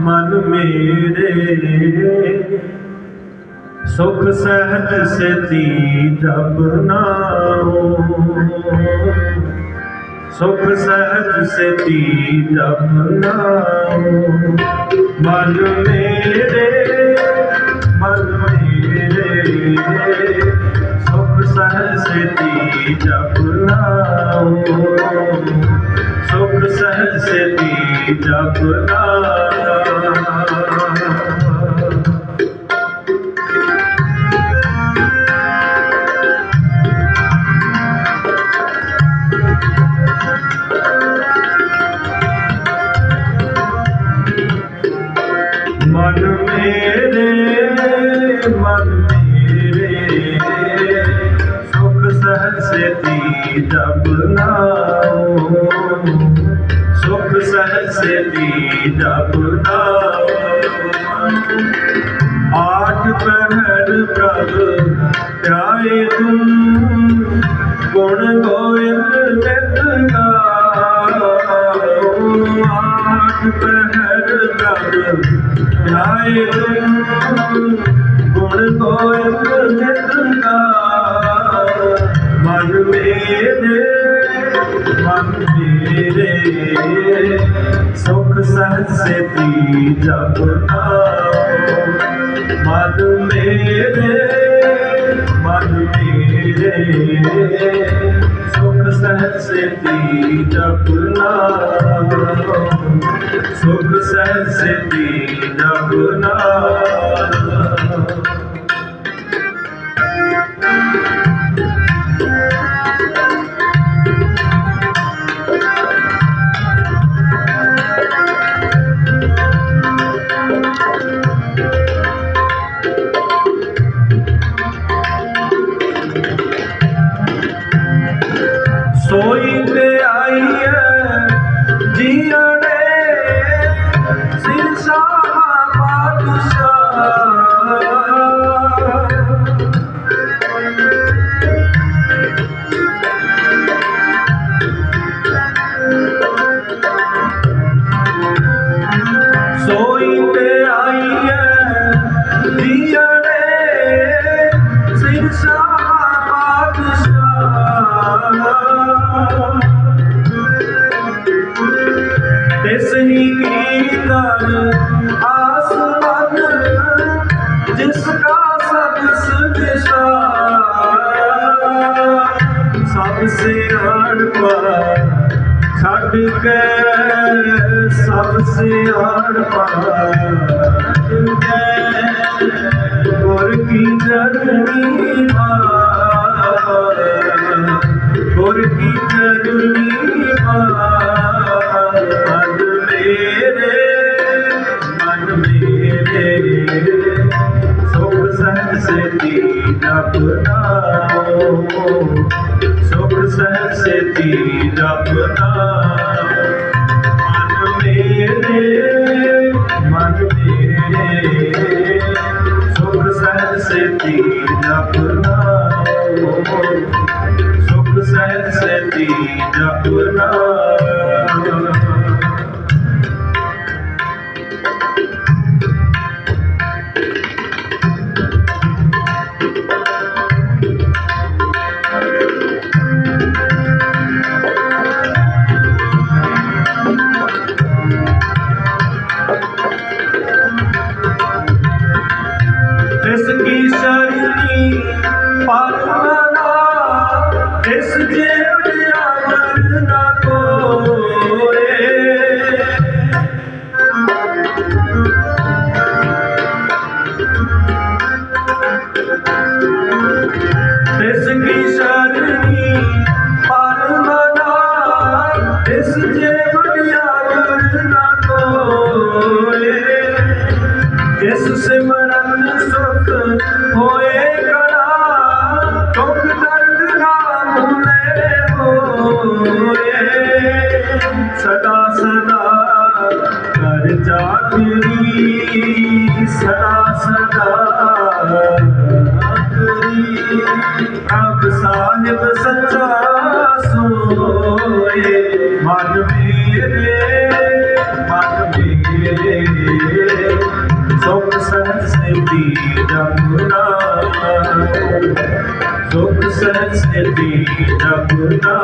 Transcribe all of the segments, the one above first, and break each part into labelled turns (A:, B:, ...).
A: ਮਨ ਮੇਰੇ। ਸੁਖ ਸਹਿਜ ਸੇਤੀ ਜਪਨਾ ਸੁਖ ਸਹਿਜ ਸੇਤੀ ਜਪ ਮਨ ਮੇਰੇ ਮਨ ਮੇਰੇ। ਸੁਖ ਸਹਿਜ ਸੇਤੀ ਜਪ ਨਾਉ। ਸੁਖ ਸਹਿਜ ਸੇਤੀ ਜਪ ਸਹਿਜ ਸੇਤੀ ਜਪ ਨਾਉ ਸੁਖ ਸਹਿਜ ਸੇਤੀ ਜਪ ਨਾਉ ਆਠ ਪਹਿਰ ਪ੍ਰਭ ਧਿਆਏ ਤੂੰ ਗੁਣ ਗੋਇੰਦ ਨਿਤ ਗਾਓ ਆਠ ਪਹਿਰ ਪ੍ਰਭ ਧਿਆਏ ਤੂੰ ਗੁਣ ਮੇਰੇ ਮਨ ਮੇਰੇ ਸੁਖ ਸਹਿਜ ਸੇਤੀ ਜਪ ਨਾਉ ਮਨ ਮੇਰੇ ਮਨ ਮੇਰੇ ਸੁਖ ਸਹਿਜ ਸੇਤੀ ਜਪ ਨਾਉ ਸੁਖ ਸਹਿਜ ਸੇਤੀ ਜਪ ਨਾਉ ਤੇ ਆਈ ਹੈ ਜੀਣੇ ਤਿਸ ਹੀ ਆਸਮਾਨ ਜਿਸ ਕਾ ਸਭ ਸੁਦਿਸ਼ਾ ਸਭ ਸਿਆਣ ਪਾ ਛੱਡ ਕੇ, ਸਭ ਸਿਆਣ ਪਾ ਸਹਿਜ Jesus. ਆਪ ਸਾਹਿਬ ਸੱਚਾ ਸੋਏ। ਮਨ ਮੇਰੇ ਮਨ ਮੇਰੇ ਸੁਖ ਸੰਸਿਧੀ ਜਪਨਾ ਸੁਖ ਸੰਸਿਧੀ ਜਪਨਾ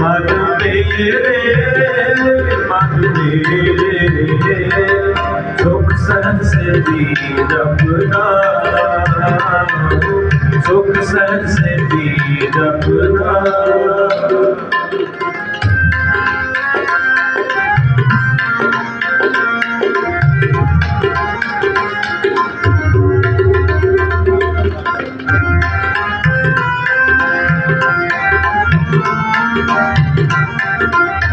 A: ਮਨ ਮੇਰੇ ਮਨ ਮੇਰੇ ਸੁਖ ਸੰਸਿਧੀ ਜਪਨਾ ਦੀ ਜਪਨਾ ਸੁਖ ਸਹਿਜ ਦੀ ਜਪਨਾ ਸਾਧ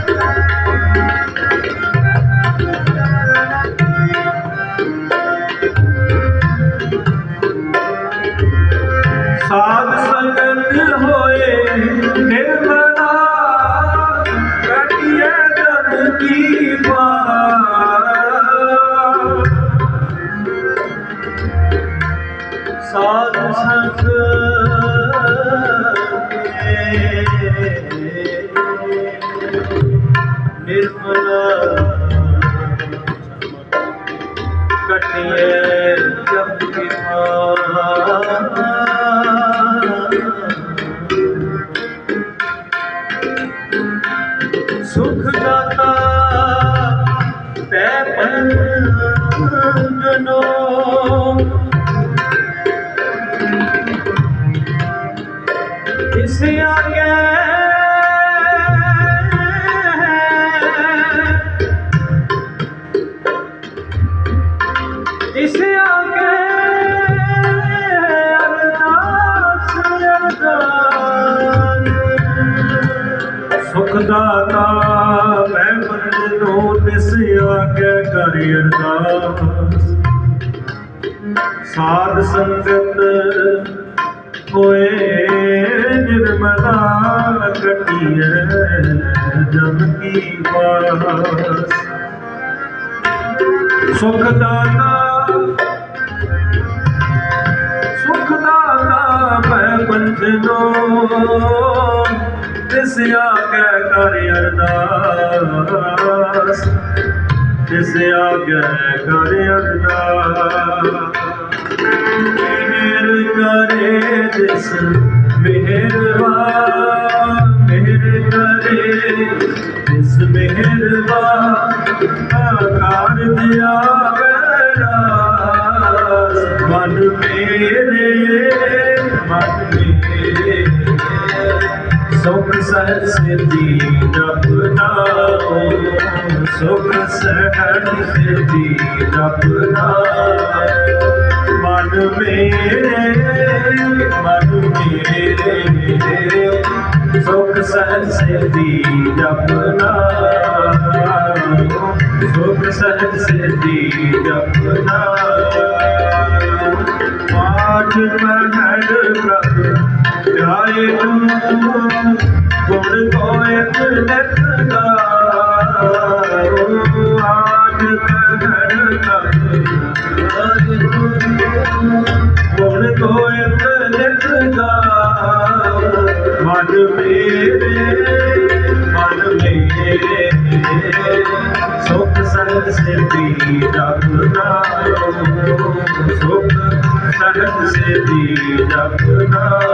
A: ਸਾਧ ਸੰਗਤ ਹੋਏ ਨਿਰਮਲਾ ਕਟਿਐ ਜਮ ਕੀ ਵਾਸ। ਸੁਖ ਦਾਤਾ ਸੁਖ ਦਾਤਾ ਮੈਂ ਬੰਦਨੋ ਤਿਸ ਆਗੇ ਕਰ ਅਰਦਾਸ। ਤਿਸ ਆਗੇ ਕਰ ਅਰਦਾਸ ਮਿਹਰ ਕਰੇ ਜਿਸ, ਮਿਹਰਬਾਨ, ਮਿਹਰ ਕਰੇ ਜਿਸ, ਮਿਹਰਬਾਨ। ਆਕਾਰ ਦਿਆ ਰਾਸ ਮਨ ਮੇਰੇ ਸੁਖ ਸਹਿਜ ਸਿੱਧੀ ਜਪਨਾ ਸੁਖ ਸਹਿਜ ਸਿੱਧੀ ਜਪਨਾ ਮਨ ਮੇਰੇ ਮਨ ਮੇਰੇ। ਸੁਖ ਸਹਿਜ ਸਿੱਧੀ ਜਪਨਾ ਸੁਖ ਸਹਿਜ ਸਿੱਧੀ ਜਪਨਾ ਪਾਠ ਮਹਿਲ ਪ੍ਰਭ ਜਾਏ ਤੂੰ, ਗੁਣ ਗੋਇਤ ਨਿਤ ਗਾਓ ਆਠ ਮਹਿਲ ਪ੍ਰਭ ਗੁਣ ਗੋਇਤ ਨਿਤ ਗਾਓ ਮਨ ਮੇਰੇ ਮਨ ਮੇਰੇ ਸੁਖ ਸਹਿਜ ਸਿੱਧੀ ਜਪਨਾ ਸੁਖ ਸਹਿਜ ਸਿੱਧੀ ਜਪਨਾ ਬਹੁਤ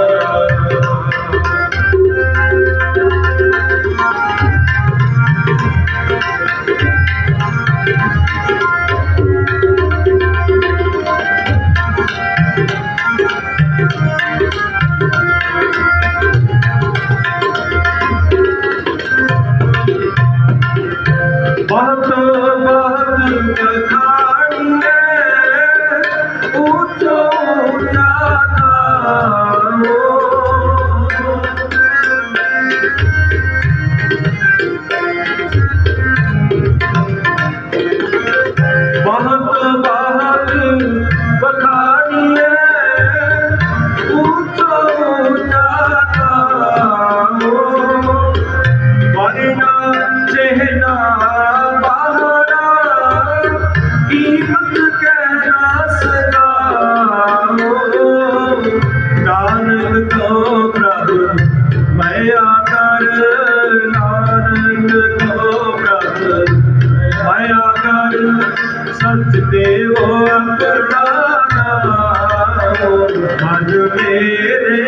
A: ਮਨ ਮੇਰੇ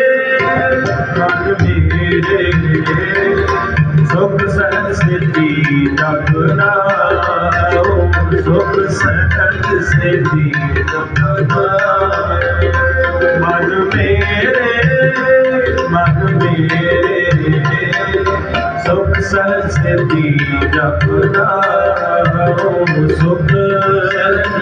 A: ਮਨ ਮੇਰੇ ਸੁਖ ਸਹਿਜ ਸਿੱਧੀ ਤਪਨਾ ਸੁਖ ਸਹਿਜ ਸਿੱਧੀ ਤਪਨਾ ਮਨ ਮੇਰੇ ਮਨ ਮੇਰੇ, ਸੁਖ ਸਹਿਜ ਸਿੱਧੀ ਤਪਨਾ ਸੁਖ ਸਹਿਜ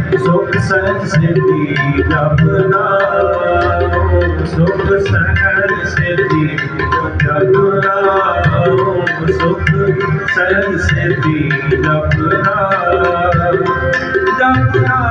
A: ਸੁਖ ਸਹਿਜ ਸਿਰਦੀ ਜਪ ਨਾਮ। ਸੁਖ ਸਹਿਜ ਸਿਰਦੀ ਜਪ ਨਾਮ। ਸੁਖ ਸਹਿਜ ਸਿਰਦੀ ਜਪ ਨਾਮ। ਜਪ ਨਾਮ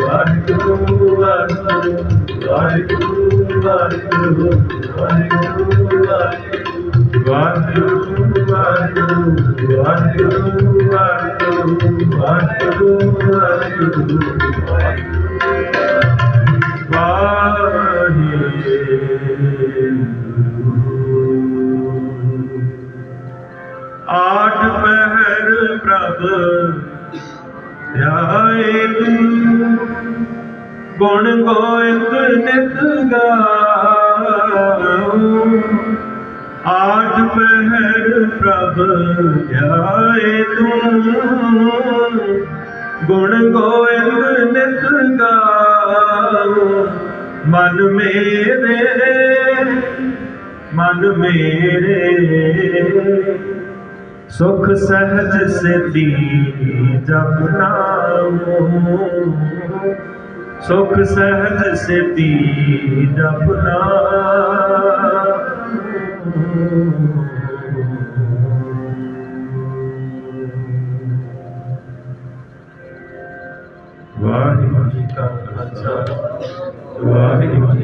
A: ਵਾਹਿਗੁਰੂ ਵਾਹਿਗੁਰੂ ਵਾਹਿਗੁਰੂ ਵਾਹਿਗੁਰੂ ਵਾਹਿਗੁਰੂ ਵਾਹਿਗੁਰੂ ਵਾਹਿਗੁਰੂ ਵਾਹਿਗੁਰੂ ਵਾਹਿਗੁਰੂ ਵਾਹਿਗੁਰੂ ਵਾਹਿਗੁਰੂ ਆਠ ਪਹਿਰ ਪ੍ਰਭ ਧਿਆਏ ਤੂੰ ਗੁਣ ਗੋਇੰਦ ਨਿਤ ਗਾਓ ਆਠ ਪਹਿਰ ਪ੍ਰਭ ਧਿਆਏ ਤੂੰ। ਗੁਣ ਗੋਇੰਦ ਨਿਤ ਗਾਓ ਮਨ ਮੇਰੇ ਮਨ ਮੇਰੇ ਸੁਖ ਸਹਿਜ ਸਿੱਧੀ ਜਪ ਨਾਮ। ਸੁਖ ਸਹਿਜ ਸਿੱਧੀ ਜਪ ਵਾਹਿਗੁਰੂ ਜੀ ਕਾ ਖਾਲਸਾ। ਵਾਹਿਗੁਰੂ